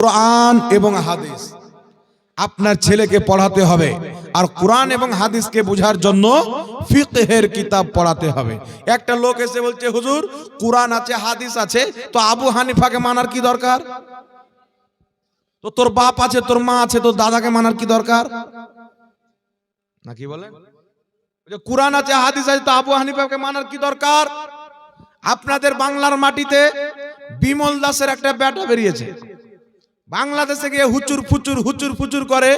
কোরআন এবং হাদিস। আপনার ছেলেকে পড়াতে হবে। আর কোরআন এবং হাদিসকে বোঝার জন্য ফিকহের কিতাব পড়াতে হবে। একটা লোক এসে বলছে, হুজুর, কোরআন আছে, হাদিস আছে, তো আবু হানিফাকে মানার কি দরকার? তো তোর বাপ আছে, তোর মা আছে, তোর দাদাকে মানার কি দরকার? না কি বলেন কোরআন আছে, হাদিস আছে, তো আবু হানিফাকে মানার কি দরকার? আপনাদের বাংলার মাটিতে বিমল দাসের একটা ব্যাটা বেরিয়েছে। বাংলাদেশে গিয়ে হুচুর ফুচুর হুচুর ফুচুর করে,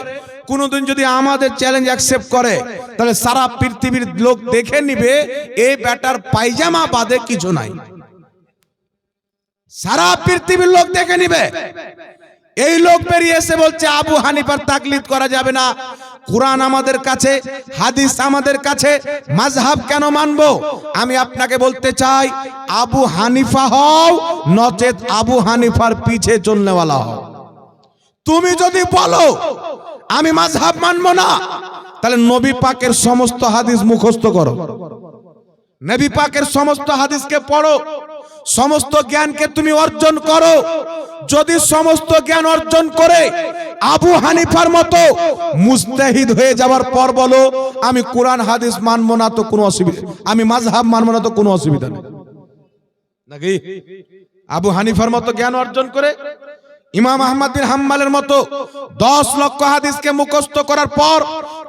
কোনোদিন যদি আমাদের চ্যালেঞ্জ অ্যাকসেপ্ট করে, তাহলে সারা পৃথিবীর লোক দেখে নিবে এই ব্যাটার পায়জামা বাদে কিছু নাই। সারা পৃথিবীর লোক দেখে নিবে। এই লোক বেরিয়ে এসে বলছে, আবু হানিফার তাকলিদ করা যাবে না। কোরআন আমাদের কাছে, হাদিস আমাদের কাছে, মাযহাব কেন মানবো? আমি আপনাকে বলতে চাই, আবু হানিফা হও, নচেত আবু হানিফার পিছে চলনেওয়ালা হও। তুমি যদি বলো, আমি মাঝহাব মানবো না, তাহলে নবী পাকের সমস্ত হাদিস মুখস্থ করো। নবী পাকের সমস্ত হাদিসকে পড়ো, সমস্ত জ্ঞানকে তুমি অর্জন করো। যদি সমস্ত জ্ঞান অর্জন করে আবু হানিফার মতো মুস্তাহিদ হয়ে যাওয়ার পর বলো, আমি কোরআন হাদিস মানবো না তো কোনো অসুবিধা, আমি মাযহাব মানবো না তো কোনো অসুবিধা নেই। নাকি? আবু হানিফার মতো জ্ঞান অর্জন করে ইমাম আহমদ বিন হাম্মালের মতো দশ লক্ষ হাদিসকে মুখস্থ করার পর,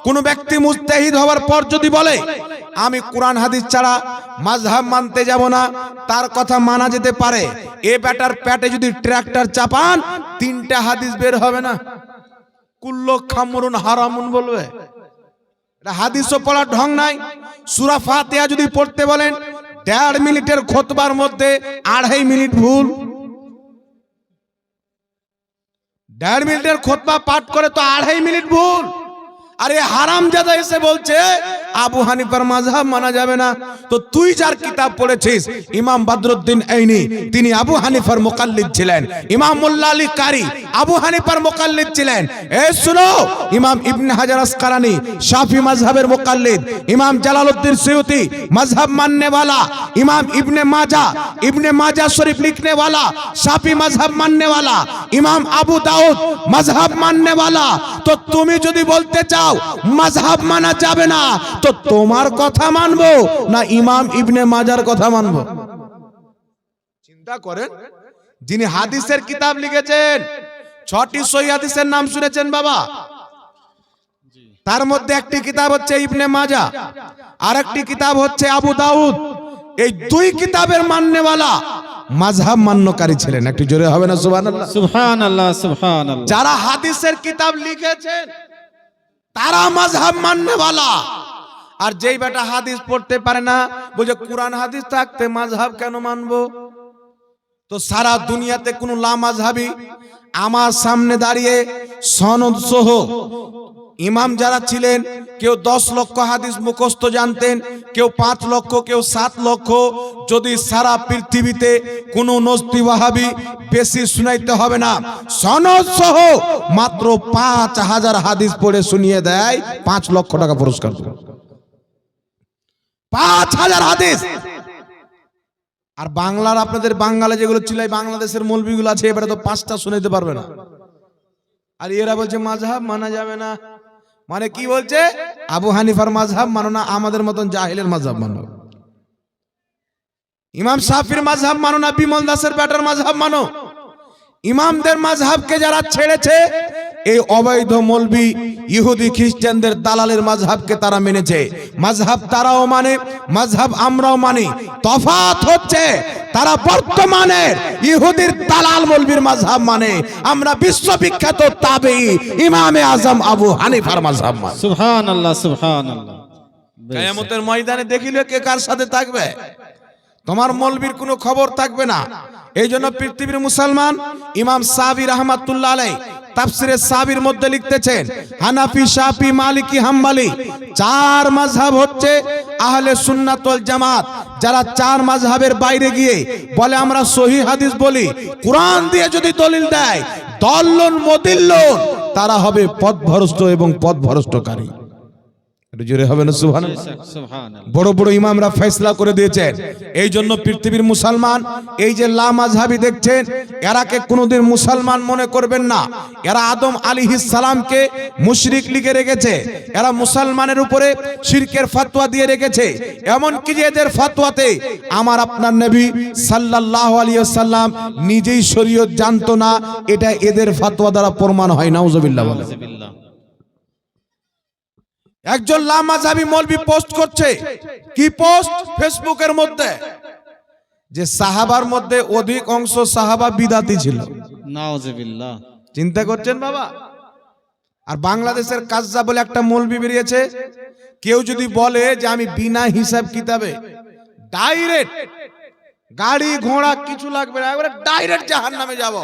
কোন ব্যক্তি মুস্তাহিদ হওয়ার পর যদি বলে, আমি কোরআন হাদিস ছাড়া মাযহাব মানতে যাব না, তার কথা মানা যেতে পারে। এ ব্যাটার প্যাটে যদি ট্র্যাক্টর চাপান, তিনটা হাদিস বের হবে না। কুল্লো খামরুন হারামুন বলবে। হাদিসও পড়ার ঢং নাই। সুরা ফাতিহা যদি পড়তে বলেন, দেড় মিনিটের খতবার মধ্যে আড়াই মিনিট ভুল। দেড় মিনিটের খোতবা পাঠ করে তো আড়াই মিনিট ভুল। এ হারাম জাদা এসে বলছে আবু হানিফার মাযহাব মানা যাবে না তো তুই যার কিতাব পড়েছিস ইমাম বদরুদ্দিন আইনি তিনি আবু হানিফার মুকাল্লিদ ছিলেন ইমাম মোল্লা আলী কারি আবু হানিফার মুকাল্লিদ ছিলেন এ শুনো ইমাম ইবনে হাজার আসকালানি শাফি মাযহাবের মুকাল্লিদ ইমাম জালালউদ্দিন সৈয়দি মাযহাব মাননে वाला इमाम इब्ने माजा इब्ने माजा शरीफ लिखने वाला शाफी मजहब मानने वाला इमाम আবু দাউদ মজহব মাননে वाला তো তুমি যদি বলতে চাও মজহব মানা যাবে না তো তোমার কথা মানবো না ইমাম ইবনে মাজার কথা মানবো? চিন্তা করেন যিনি হাদিসের কিতাব লিখেছেন ছটি সহি হাদিসের নাম শুনেছেন বাবা। তার মধ্যে একটি কিতাব হচ্ছে ইবনে মাজা আর একটি কিতাব হচ্ছে আবু দাউদ। এই দুই কিতাবের মান্যওয়ালা মাযহাব মান্যকারী ছিলেন। একটু জোরে হবে না সুবহানাল্লাহ। যারা হাদিসের কিতাব লিখেছেন তারা মাযহাব মান্যওয়ালা। আর যেই বেটা হাদিস পড়তে পারে না, বলছে, কোরআন হাদিস থাকতে মাযহাব কেন মানবো তো সারা দুনিয়াতে কোনো লা মাযহাবি আমার সামনে দাঁড়িয়ে সনদ সহ ইমাম যারা ছিলেন, কেউ দশ লক্ষ হাদিস মুখস্থ জানতেন, কেউ পাঁচ লক্ষ, কেউ সাত লক্ষ, যদি সারা পৃথিবীতে কোনো নস্তি ওয়াহাবি বেশি শুনাইতে হবে না সনদ সহ মাত্র পাঁচ হাজার হাদিস পড়ে শুনিয়ে দেয়, পাঁচ লক্ষ টাকা পুরস্কার। পাঁচ হাজার হাদিস। আর বাংলার আপনাদের বাঙালি যেগুলো ছিল বাংলাদেশের মৌলবিগুলো আছে, এবারে তো পাঁচটা শুনাইতে পারবে না। আর এরা বলছে মাঝহাব মানা যাবে না। মানে কি বলছে? আবু হানিফার মাঝহাব মানো না, আমাদের মতন জাহিলের মাঝহাব মানো। ইমাম সাফির মাঝহাব মানো না, বিমল দাসের ব্যাটার মাঝহাব মানো। ইমামদের মাঝহাবকে যারা ছেড়েছে এই অবৈধ মলবি ইহুদি খ্রিস্টানদের দালালের মাঝহাবকে তারা মেনেছে। মাঝহাব তারাও মানে মাঝহাব আমরাও মানি। তফাত হচ্ছে তারা বর্তমানে ইহুদির দালাল মলবির মাঝহাব মানে। আমরা বিশ্ববিখ্যাত তাবেই ইমামে আজম আবু হানিফার মাঝহাব মানে। সুবহান আল্লাহ সুবহান আল্লাহ ময়দানে দেখিলে কে কার সাথে থাকবে? তোমার মলবির কোনো খবর থাকবে না। এই জন্য পৃথিবীর মুসলমান ইমাম সাবির রহমাতুল্লাহ আলাই তাফসিরে সাবির মধ্যে লিখতেছেন, হানাফি, শাফি, মালিকি, হাম্বালি, চার মাযহাব হচ্ছে আহলে সুন্নাতল জামাত। যারা চার মাযহাবের বাইরে গিয়ে বলে, আমরা সহি হাদিস বলি, কোরআন দিয়ে যদি দলিল দেয়, দল্লন, মদিল্লন, তারা হবে পথভ্রষ্ট এবং পথভ্রষ্টকারী। একটু জোরে হবে না সুবহান বড় বড় ইমামরা ফেসলা করে দিয়েছেন। এই জন্য পৃথিবীর মুসলমান এই যে লামাজহাবি দেখছেন এরাকে কোনোদিন মুসলমান মনে করবেন না। এরা আদম আলী সালামকে মুশরিক লিখে রেখেছে। এরা মুসলমানের উপরে শিরকের ফাতোয়া দিয়ে রেখেছে। এমন কি যে এদের ফাতোয়াতে আমার আপনার নবী সাল্লাল্লাহু আলাইহি সাল্লাম নিজেই শরীয়ত জানতো না এটা এদের ফাতোয়া দ্বারা প্রমাণ হয়। নাউজুবিল্লাহ বলে একজন লামাজাবি মৌলবি পোস্ট করছে। কি পোস্ট? ফেসবুকের মধ্যে। যে সাহাবার মধ্যে অধিক অংশ সাহাবা বিদাতি ছিল। চিন্তা করছেন বাবা? আর বাংলাদেশের কাজা বলে একটা মৌলবি বেরিয়েছে। কেউ যদি বলে যে আমি বিনা হিসাব কিতাবে ডাইরেক্ট গাড়ি ঘোড়া কিছু লাগবে না একবারে ডাইরেক্ট জাহান নামে যাব।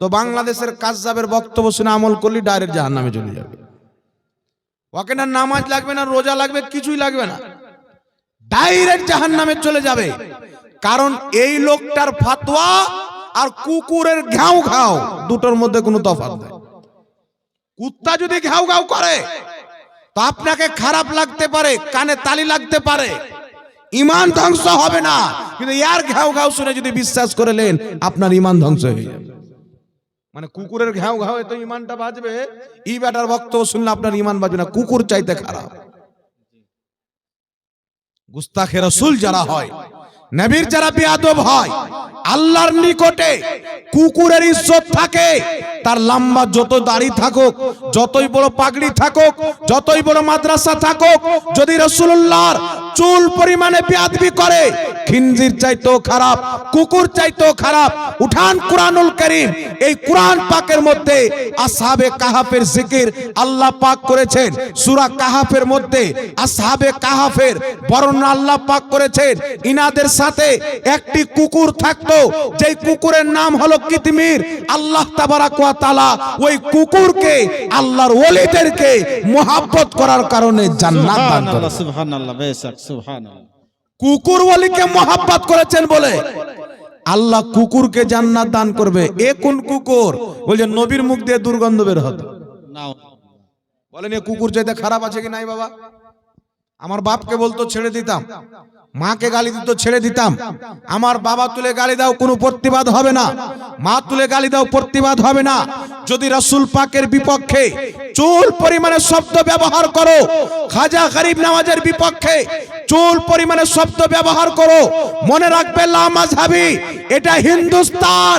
তো বাংলাদেশের কাজাবের বক্তব্য শুনে আমল করলি ডাইরেক্ট জাহান নামে চলে যাবে। ওকে না নামাজ লাগবে না, রোজা লাগবে, কিছুই লাগবে না। ডাইরেক্ট জাহান নামে চলে যাবে। কারণ এই লোকটার ফাতোয়া আর কুকুরের ঘাও ঘাও দুটোর মধ্যে কোনো তফাৎ নেই। কুত্তা যদি ঘাও ঘাও করে, তো আপনাকে খারাপ লাগতে পারে, কানে তালি লাগতে পারে। ইমান ধ্বংস হবে না। কিন্তু ইয়ার ঘাও ঘাও শুনে যদি বিশ্বাস করে নেন, আপনার ইমান ধ্বংস হয়ে যাবে। মানে কুকুরের ঘাও ঘাও তো ইমানটা বাজবে ই বেটার ভক্ত শুনলে আপনার ইমান বাজবে না কুকুর চাইতে খারাপ। গুস্তাখে রসুল যারা হয় নবীর যারা বেয়াদব হয়, আল্লাহর নিকটে কুকুরের ইজ্জত থাকে, তার লম্বা যত দাড়ি থাকুক, যতই বড় পাগড়ি থাকুক, যতই বড় মাদ্রাসা থাকুক, যদি রসুল্লাহর চুল পরিমাণে বেয়াদবি করে, খিনজির চাইতেও খারাপ, কুকুর চাইতেও খারাপ, উঠান কুরআনুল করিম, এই কুরআন পাকের মধ্যে আসহাবে কাহাফের জিকির আল্লাহ পাক করেছেন। সূরা কাহাফের মধ্যে আসহাবে কাহাফের বর্ণনা আল্লাহ পাক করেছেন। ইনাদের সাথে একটি কুকুর থাকতো যেই কুকুরের নাম হলো কিতমির। আল্লাহ তাবারাক ওয়া তাআলা ওই কুকুরকে আল্লাহর ওলিদেরকে মোহাব্বত করার কারণে জান্নাত দান করেন সুবহানাল্লাহ বেশক সুবহানাল্লাহ। কুকুর ওলিকে মোহাব্বত করেছেন বলে। আল্লাহ কুকুরকে জান্নাত দান করবে। এ কোন কুকুর? বলছে নবীর মুখ দিয়ে দুর্গন্ধ বের হতো। বলেন এ কুকুর চাইতে খারাপ আছে কি নাই বাবা? আমার বাপকে বলতো ছেড়ে দিতাম। মাকে গালি দিত ছেড়ে দিতাম। আমার বাবা তুলে গালি দাও কোনো প্রতিবাদ হবে না। মা তুলে গালি দাও প্রতিবাদ হবে না। যদি রাসূল পাকের বিপক্ষে চুল পরিমাণে শব্দ ব্যবহার করো খাজা গরিব নামাজের বিপক্ষে চুল পরিমাণে শব্দ ব্যবহার করো মনে রাখবে লামাজহাবি এটা হিন্দুস্তান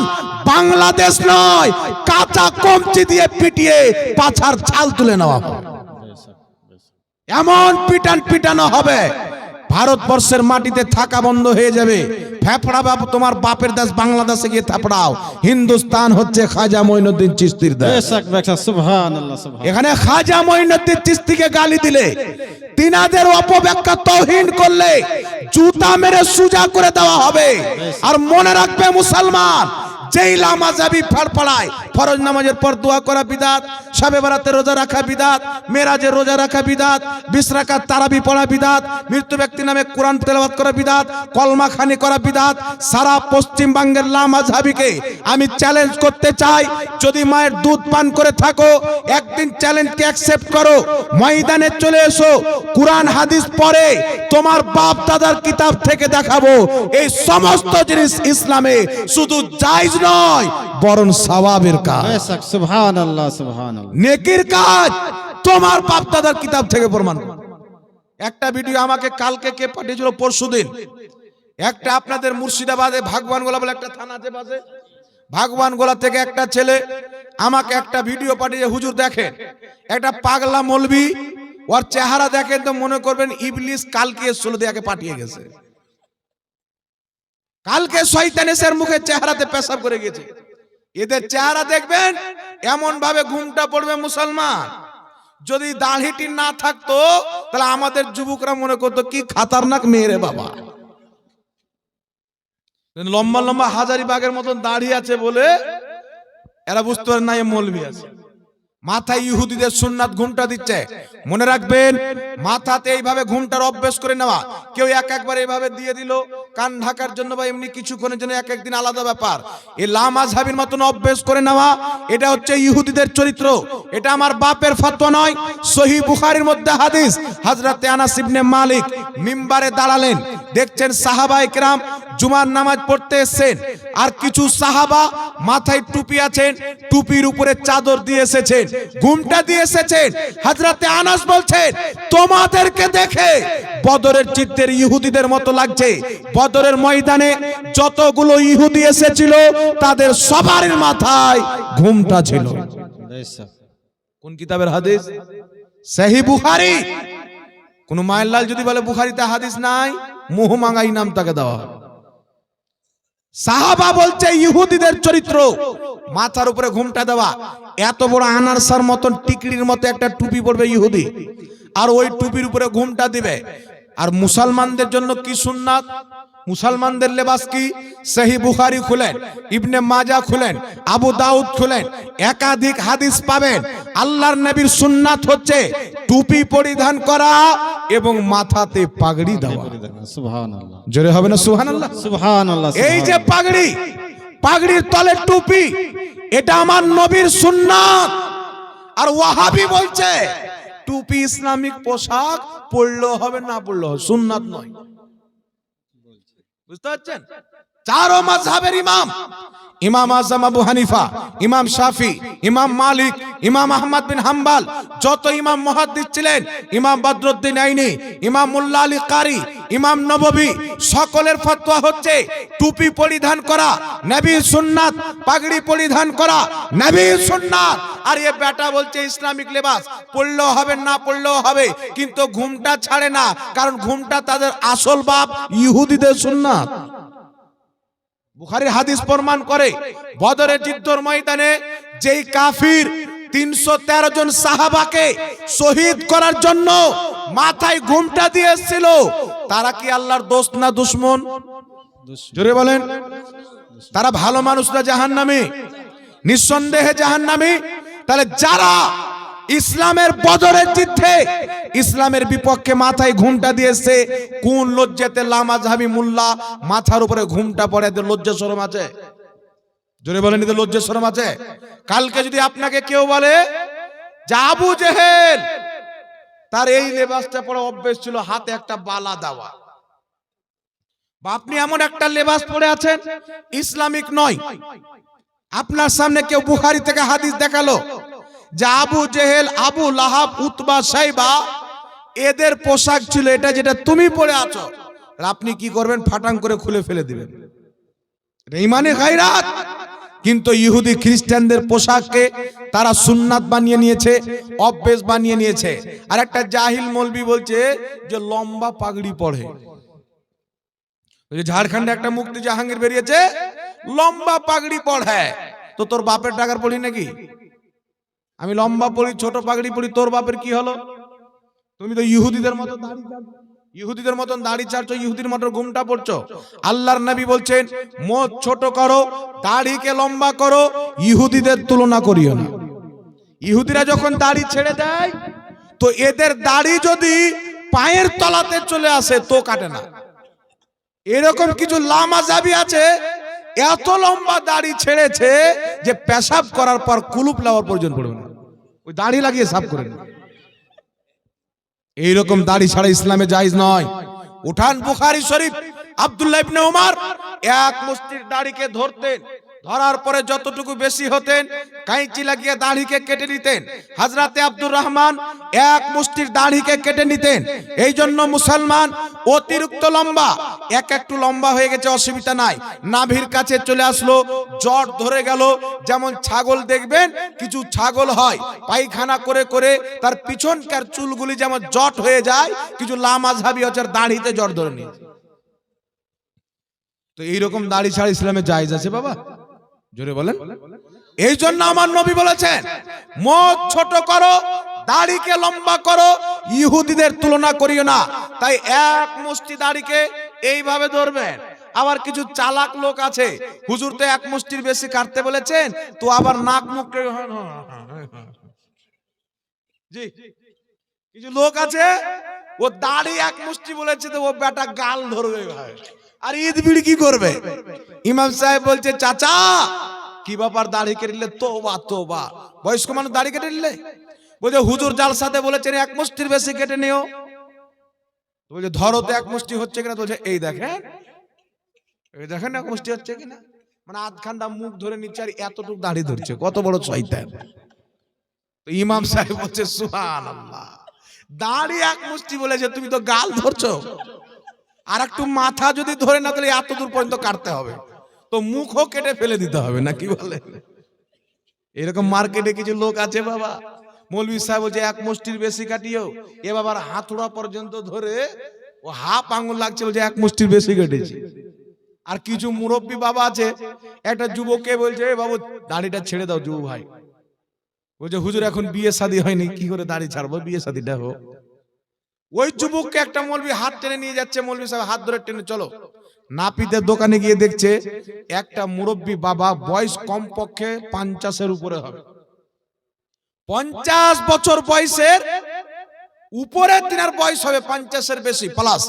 বাংলাদেশ নয়। কাঁচা কমচি দিয়ে পিটিয়ে পাছার ছাল তুলে নেওয়া বেশক এমন পিটান পিটানো হবে। ভারতবর্ষের মাটিতে থাকা বন্ধ হয়ে যাবে। ফেফড়া বাপ তোমার বাপের দেশ বাংলাদেশে গিয়ে থাপড়াও। হিন্দুস্তান হচ্ছে খাজা মঈনুদ্দিন চিস্তির দেশ। এখানে খাজা মঈনুদ্দিন চিস্তিকে গালি দিলে। তিনাদের অপব্যাখ্যা তৌহিন করলে জুতা মেরে সুজা করে দেওয়া হবে। আর মনে রাখবে মুসলমান যেই লামাজাবি ফাড়ফাড়ায় ফরজ নামাজের পর দোয়া করা বিদাত, সবে বারাতে রোজা রাখা বিদাত, মেরাজে রোজা রাখা বিদাত, বিশ রাকাত তারাবি পড়া বিদাত, মৃত্যু ব্যক্তি নামে কোরআন তেলাওয়াত করা বিদাত কলমা খানি করা বিদাত, সারা পশ্চিমবঙ্গের লামাজাবিকে আমি চ্যালেঞ্জ করতে চাই, যদি মায়ের দুধ পান করে থাকো, একদিন চ্যালেঞ্জকে অ্যাকসেপ্ট করো, ময়দানে চলে এসো, কোরআন হাদিস পরে তোমার বাপ দাদার কিতাব থেকে দেখাবো, এই সমস্ত জিনিস ইসলামে শুধু জায়েজ নয় বরং সওয়াবের কাজ। বেশক সুবহানাল্লাহ সুবহানাল্লাহ। নেকির কাজ তোমার বাপ দাদার কিতাব থেকে প্রমাণ। একটা ভিডিও আমাকে কালকে কে পাঠিয়েছিল পরশুদিন একটা আপনাদের মুর্শিদাবাদে ভাগবান গোলা বলে একটা থানা আছে পাশে ভাগবান গোলা থেকে একটা ছেলে আমাকে একটা ভিডিও পাঠিয়ে হুজুর দেখেন একটা পাগলা মলবি ওর চেহারা দেখেন তো মনে করবেন ইবলিস কালকে সুলদিয়াকে পাঠিয়ে গেছে। কালকে শয়তানেসের মুখে চেহারাতে পেশাব করে গেছে। এদের চেহারা দেখবেন এমন ভাবে ঘুমটা পড়বে মুসলমান। যদি দাড়িটি না থাকতো, তাহলে আমাদের যুবকরা মনে করতো, কি খাতারনাক মেয়েরে বাবা। লম্বা লম্বা হাজারি বাগের মতন দাড়ি আছে বলে এরা বুঝতে পারে না এ মৌলবি আছে। মাথায় ইহুদিদের সুন্নাত ঘুমটা দিচ্ছে। মনে রাখবেন, মাথাতে এইভাবে ঘুমটার অভ্যেস করে নেওয়া। কেউ এক একবার এইভাবে দিয়ে দিল কান ঢাকার জন্য বা এমনি কিছুক্ষণের জন্য এক একদিন আলাদা ব্যাপার। এই লামাজহাবির মতন অভ্যেস করে নেওয়া, এটা হচ্ছে ইহুদিদের চরিত্র। এটা আমার বাপের ফাতোয়া নয়। সহি বুখারির মধ্যে হাদিস। হাজরাতে আনাস ইবনে মালিক মিম্বারে দাঁড়ালেন দেখছেন সাহাবা কেরাম জুমার নামাজ পড়তে এসেছেন। আর কিছু সাহাবা মাথায় টুপি আছেন টুপির উপরে চাদর দিয়ে এসেছেন ঘুমটা দিয়ে এসেছেন। হাজরাতে আনাস বলছেন তোমাদেরকে দেখে বদরের চিত্তের ইহুদিদের মতো লাগছে। বদরের ময়দানে যতগুলো ইহুদি এসেছিল তাদের সবার মাথায় ঘুমটা ছিল। কোন কিতাবের হাদিস? সহি বুখারী। কোন মায়ের লাল যদি বলে বুখারিতে হাদিস নাই মুহমাঙ্গাই নাম তাকে দেওয়া হবে। সাহাবা বলছে, ইহুদিদের চরিত্র, মাথার উপরে ঘুমটা দেওয়া। এত বড় আনারসার মতন টিকড়ির মতো একটা টুপি পড়বে ইহুদি। আর ওই টুপির উপরে ঘুমটা দিবে। আর মুসলমানদের জন্য কি সুন্নাত? মুসলমানদের লেবাস কি? সহি বুখারি খুলেন ইবনে মাজা খুলেন আবু দাউদ খুলেন একাধিক হাদিস পাবেন। আল্লাহর নবীর সুন্নাত হচ্ছে টুপি পরিধান করা এবং মাথাতে পাগড়ি দেওয়া। সুবহানাল্লাহ। জোরে হবে না সুবহানাল্লাহ? সুবহানাল্লাহ এই যে পাগড়ি পাগড়ির তলে টুপি এটা আমার নবীর সুন্নাত। আর ওয়াহাবি বলছে টুপি ইসলামিক পোশাক পড়লেও হবে না পড়লেও সুন্নাত নয়। বুঝতে পারছেন? চারো মাযহাবের ইমাম। ইমাম আজম আবু হানিফা, ইমাম শাফি, ইমাম মালিক, ইমাম আহমদ বিন হাম্বাল, যত ইমাম মুহাদ্দিস ছিলেন, ইমাম বদরুদ্দিন আইনি, ইমাম মুল্লা আলী কারি, ইমাম নববী, সকলের ফতোয়া হচ্ছে টুপি পরিধান করা নবী সুন্নাত পাগড়ি পরিধান করা নবী সুন্নাত। আর এ বেটা বলছে ইসলামিক লেবাস, পড়লেও হবে না পড়লেও হবে, কিন্তু ঘুমটা ছাড়ে না, কারণ ঘুমটা তাদের আসল বাপ ইহুদিদের সুন্নাত। বুখারীর হাদিস প্রমাণ করে, বদরের যুদ্ধর ময়দানে যেই কাফির তিনশো তেরো জন সাহাবাকে শহীদ করার জন্য মাথায় ঘুমটা দিয়ে এসেছিল তারা কি আল্লাহর দোস্ত না দুশ্মন? জোরে বলেন। তারা ভালো মানুষ না জাহান নামে নিঃসন্দেহে জাহান নামে তাহলে যারা ইসলামের বদরের যুদ্ধে ইসলামের বিপক্ষে মাথায় ঘুমটা দিয়েছে। কোন লজ্জাতে লামা জাহাবি মুল্লা মাথার উপরে ঘুমটা পড়ে লজ্জা শরম আছে? জোরে বলেন, এদের লজ্জা শরম আছে? কালকে যদি আপনাকে কেউ বলে যে আবু জেহেল, তার এই লেবাসটা পরে অভ্যেস ছিল হাতে একটা বালা দেওয়া। বা আপনি এমন একটা লেবাস পরে আছেন, ইসলামিক নয়। আপনার সামনে কেউ বুখারি থেকে হাদিস দেখাল। Abu Jahl, Abu Lahab, Utbah, Shaybah, এদের পোশাক ছিল, এটা যেটা তুমি পরে আছো। আপনি কি করবেন? ফাটাং করে খুলে ফেলে দিবেন। ইমানে গায়রাত। কিন্তু ইহুদি খ্রিস্টানদের পোশাককে তারা সুন্নাত বানিয়ে নিয়েছে, অভ্যেস বানিয়ে নিয়েছে। আর একটা জাহিল মলবি বলছে যে, লম্বা পাগড়ি পড়ে ঝাড়খণ্ডে একটা মুক্তি জাহাঙ্গীর বেরিয়েছে, লম্বা পাগড়ি পড়ে। তো তোর বাপের টাকার পড়ি নাকি? আমি লম্বা পড়ি, ছোট পাগড়ি পড়ি, তোর বাপের কি হলো? তুমি তো ইহুদিদের মতো ইহুদিদের মতন দাড়ি ছাড়ছো ইহুদির মতো ঘুমটা পড়ছো। আল্লাহর নবী বলছেন মোট ছোট করো, দাড়িকে লম্বা করো, ইহুদিদের তুলনা করিও না। ইহুদিরা যখন দাড়ি ছেড়ে দেয়, তো এদের দাড়ি যদি পায়ের তলাতে চলে আসে, তো কাটে না। এরকম কিছু লামা জাবি আছে, এত লম্বা দাড়ি ছেড়েছে যে পেশাব করার পর কুলুপ লাওয়ার প্রয়োজন পড়বে না। ওই দাড়ি লাগিয়ে সাফ করে এইরকম দাড়ি ছাড়া ইসলামে জায়েজ নয়। উঠান বুখারী শরীফ আব্দুল্লাহ ইবনে ওমর এক মুষ্টির দাড়িকে ধরতেন। ধরার পরে যতটুকু বেশি হতেন কাঁচি লাগিয়ে দাড়িকে কেটে নিতেন। হাজরাতে আব্দুর রহমান এক মুষ্টির দাড়িকে কেটে নিতেন। এই জন্য মুসলমান অতিরিক্ত লম্বা, এক একটু লম্বা হয়ে গেছে, অসুবিধা নাই। নাভির কাছে চলে আসলো জট ধরে গেল। যেমন ছাগল দেখবেন, কিছু ছাগল হয়, পায়খানা করে করে তার পিছনকার চুলগুলি যেমন জট হয়ে যায়, কিছু লামাঝাবি হচ্ছে দাড়িতে জট ধরে নিয়েছে। তো এইরকম দাড়ি ছাড়া ইসলামে জায়েজ আছে বাবা? জোরে বলেন। এই জন্য আমার নবী বলেছেন মত ছোট করো দাড়িকে লম্বা করো ইহুদিদের তুলনা করিও না। তাই এক মুষ্টি দাড়িকে এইভাবে ধরবেন। আবার কিছু চালাক লোক আছে হুজুর তো এক মুষ্টির বেশি কাটতে বলেছেন তো আবার নাক মুখ জি। কিছু লোক আছে ও দাড়ি এক মুষ্টি বলেছে তো ও বেটা গাল ধরবে ভাই। আর ঈদ বিড়ি কি করবে? ইমাম সাহেব বলছে, চাচা, কি ব্যাপার দাড়ি কেটে নিলে তো বা বয়স্ক মানুষ দাড়ি কেটে নিলে? বলছে, হুজুর জাল সাথে বলেছেন এক মুষ্টির বেশি কেটে নিও। বলছে, ধরো তো এক মুষ্টি হচ্ছে কিনা? বলছে, এই দেখেন এই দেখেন এক মুষ্টি হচ্ছে কিনা? মানে আধখানটা মুখ ধরে নিচ্ছে আর এতটুকু দাড়ি ধরছে, কত বড় শয়তান। তো ইমাম সাহেব বলছে সুহান দাড়ি এক মুষ্টি বলেছে তুমি তো গাল ধরছো। আর একটু মাথা যদি ধরে না তাহলে এত দূর পর্যন্ত কাটতে হবে। তো মুখও কেটে ফেলে দিতে হবে, না কি বলে? এরকম মার্কেটে কিছু লোক আছে বাবা। মৌলভী সাহেব বলছে, এক মুষ্টির বেশি কাটিও এ বাবার হাতুড়া পর্যন্ত ধরে ও হাফ আঙুল লাগছে বলছে, এক মুষ্টির বেশি কেটেছি। আর কিছু মুরব্বী বাবা আছে, একটা যুবককে বলছে, "এ বাবু, দাড়িটা ছেড়ে দাও যুব ভাই। বলছে, হুজুর, এখন বিয়ে শাদী হয়নি, কি করে দাড়ি ছাড়বো? বিয়ে শাদীটা হোক। ওই যুবককে একটা মৌলবি হাত টেনে নিয়ে যাচ্ছে মৌলবি সাহেব হাত ধরে টেনে, চলো। নাপিতের দোকানে গিয়ে দেখছে একটা মুরব্বী বাবা বয়স কম পক্ষে পঞ্চাশের উপরে হবে। পঞ্চাশ বছর বয়সের উপরে তিনার বয়স হবে পঞ্চাশের বেশি প্লাস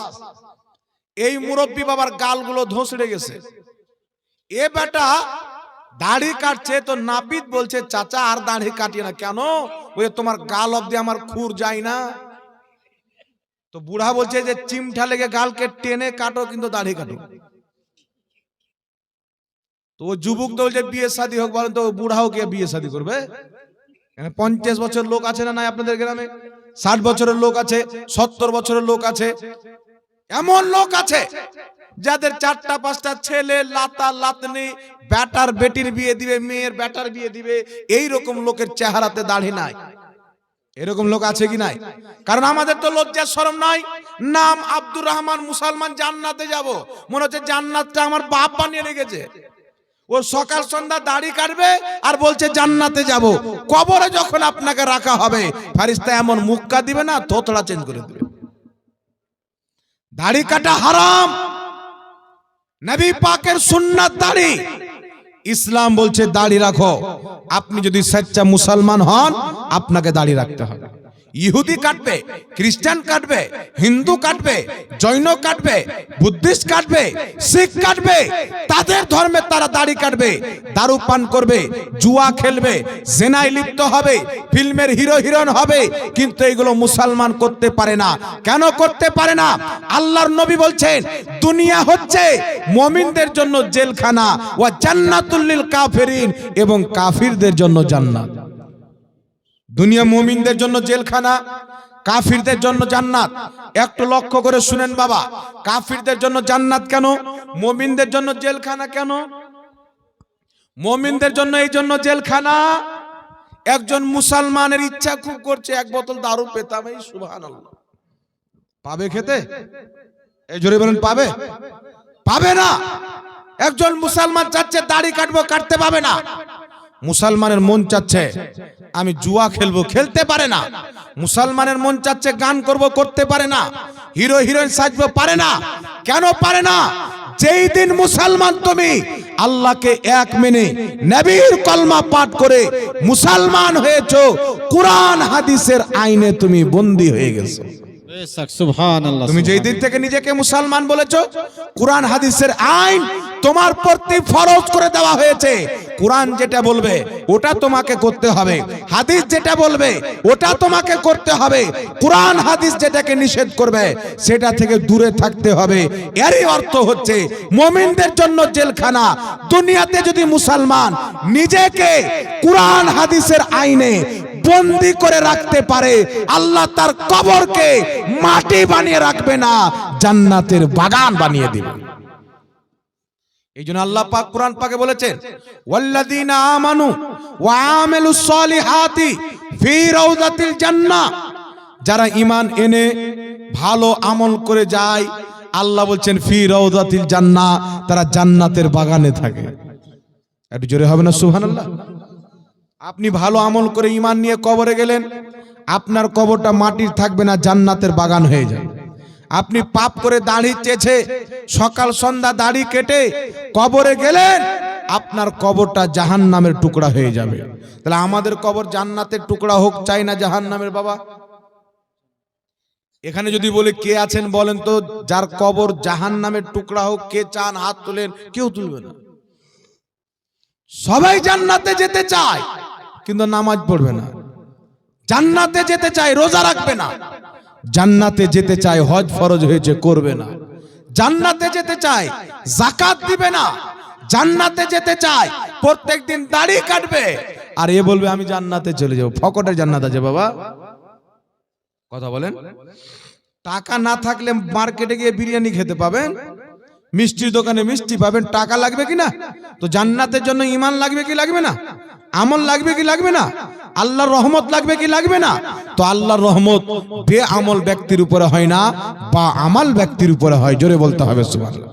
এই মুরব্বী বাবার গালগুলো ধসড়ে গেছে। এ বেটা দাড়ি কাটছে তো নাপিত বলছে, চাচা, আর দাড়ি কাটিয়ে না, কেন? ওই তোমার গাল অব্দি আমার খুর যায় না। তো বুড়া বলছে যে, চিমঠা লেগে গালকে টেনে কাটো, কিন্তু দাড়ি কাটো। তো ও যুবক তো বলছে বিয়ে শাদী হোক বলেন তো বুড়াও কে বিয়ে শাদী করবে? পঞ্চাশ বছর লোক আছে না নাই আপনাদের গ্রামে? ষাট বছরের লোক আছে, সত্তর বছরের লোক আছে। এমন লোক আছে যাদের চারটা পাঁচটা ছেলে, লাতা, লাতনি, ব্যাটার বেটির বিয়ে দিবে, মেয়ের ব্যাটার বিয়ে দিবে এই রকম লোকের চেহারাতে দাড়ি নাই। এরকম লোক আছে কি নাই? কারণ আমাদের তো লজ্জার শরম নাই। নাম আব্দুর রহমান মুসলমান জান্নাতে যাব। মনে হচ্ছে জান্নাতটা আমার বাপ বানিয়ে রেখেছে। ও সকাল সন্ধ্যা দাড়ি কাটবে আর বলছে, জান্নাতে যাব। কবরে যখন আপনাকে রাখা হবে ফারিস্তা এমন মুক্কা দিবে না, তোতলা চেঞ্জ করে দিবে। দাড়ি কাটা হারাম। নবী পাকের সুন্নাত দাড়ি। ইসলাম বলছে, দাড়ি রাখো। আপনি যদি সচ্চা মুসলমান হন, আপনাকে দাড়ি রাখতে হবে। ইহুদি কাটবে, খ্রিস্টান কাটবে, হিন্দু কাটবে, জৈন কাটবে, বুদ্ধিস্ট কাটবে, শিখ কাটবে, তাদের ধর্মে তারা দাড়ি কাটবে, দারু পান করবে, জুয়া খেলবে, জেনায় লিপ্ত হবে, ফিল্মের হিরো, হিরোইন হবে, কিন্তু এগুলো মুসলমান করতে পারে না। কেন করতে পারে না? আল্লাহর নবী বলছেন, দুনিয়া হচ্ছে মমিনদের জন্য জেলখানা ও জান্নাতুল্লিল কাফেরিন, এবং কাফিরদের জন্য জান্নাত। দুনিয়া মুমিনদের জন্য জেলখানা, কাফিরদের জন্য জান্নাত। একটু লক্ষ্য করে শুনেন বাবা, কাফিরদের জন্য জান্নাত কেন? মুমিনদের জন্য জেলখানা কেন? মুমিনদের জন্য এই জন্য জেলখানা। একজন মুসলমানের ইচ্ছা খুব করছে, এক বোতল দারু পেতাম এই, সুবহানাল্লাহ। পাবে খেতে? এই জোরে বলেন, পাবে? পাবে না। একজন মুসলমান চাচ্ছে দাড়ি কাটবো, কাটতে পাবে না। মুসলমানের মন চাচ্ছে, আমি জুয়া খেলব, খেলতে পারে না। মুসলমানের মন চাচ্ছে, গান করব, করতে পারে না। হিরো, হিরোইন সাজবো, পারে না। কেন পারে না? যেই দিন মুসলমান তুমি আল্লাহকে এক মেনে নবীর কলমা পাঠ করে মুসলমান হয়েছো, কোরআন, হাদিসের আইনে তুমি বন্দী হয়ে গেছো। তুমি যেই দিন থেকে নিজেকে মুসলমান বলেছ কোরআন হাদিসের আইন তোমার প্রতি ফরজ করে দেওয়া হয়েছে। কোরআন যেটা বলবে ওটা তোমাকে করতে হবে। হাদিস যেটা বলবে ওটা তোমাকে করতে হবে। কোরআন হাদিস যেটাকে নিষেধ করবে সেটা থেকে দূরে থাকতে হবে। এরই অর্থ হচ্ছে মুমিনদের জন্য জেলখানা। দুনিয়াতে যদি মুসলমান নিজেকে কোরআন হাদিসের আইনে বন্দি করে রাখতে পারে। আল্লাহ তার কবরকে মাটি বানিয়ে রাখবে না, জান্নাতের বাগান বানিয়ে দিবে। এই জন্য আল্লাহ পাক কোরআন পাকে বলেছেন, ওয়াল্লাযীনা আমানু ওয়া আমিলুস সলিহাতি ফি রাউদাতিল জান্নাহ যারা ঈমান এনে ভালো আমল করে যায়, আল্লাহ বলছেন, ফি রাউদাতিল জান্নাহ তারা জান্নাতের বাগানে থাকে। একটু জোরে হবে না, সুবহানাল্লাহ? আপনি ভালো আমল করে ইমান নিয়ে কবরে গেলেন, আপনার কবরটা মাটির থাকবে না, জান্নাতের বাগান হয়ে যাবে। আপনি পাপ করে দাড়ি চেছে, সকাল সন্ধ্যা দাড়ি কেটে কবরে গেলেন, আপনার কবরটা জাহান নামের টুকরা হয়ে যাবে। তাহলে আমাদের কবর জান্নাতের টুকরা হোক, চাই না জাহান নামের বাবা। এখানে যদি বলে, কে আছেন বলেন তো, যার কবর জাহান নামের টুকরা হোক, কে চান হাত তোলেন, কেউ তুলবে না। সবাই জান্নাতে যেতে চায়। কিন্তু নামাজ পড়বে না। জান্নাতে যেতে চায়, রোজা রাখবে না। জান্নাতে যেতে চায়, হজ ফরজ হয়েছে, করবে না। জান্নাতে যেতে চায় জাকাত দিবে না। জান্নাতে যেতে চায় প্রত্যেক দিন দাড়ি কাটবে। আর এ বলবে, আমি জান্নাতে চলে যাব। ফকটের জান্নাত আছে বাবা। কথা বলেন? টাকা না থাকলে মার্কেটে গিয়ে বিরিয়ানি খেতে পাবেন? মিষ্টির দোকানে মিষ্টি পাবেন, টাকা লাগবে কি না? তো জান্নাতের জন্য ইমান লাগবে কি লাগবে না? আমল লাগবে কি লাগবে না? আল্লাহর রহমত লাগবে কি লাগবে না? তো আল্লাহর রহমত বে আমল ব্যক্তির উপরে হয় না, বা আমাল ব্যক্তির উপরে হয়। জোরে বলতে হবে, সুবহানাল্লাহ।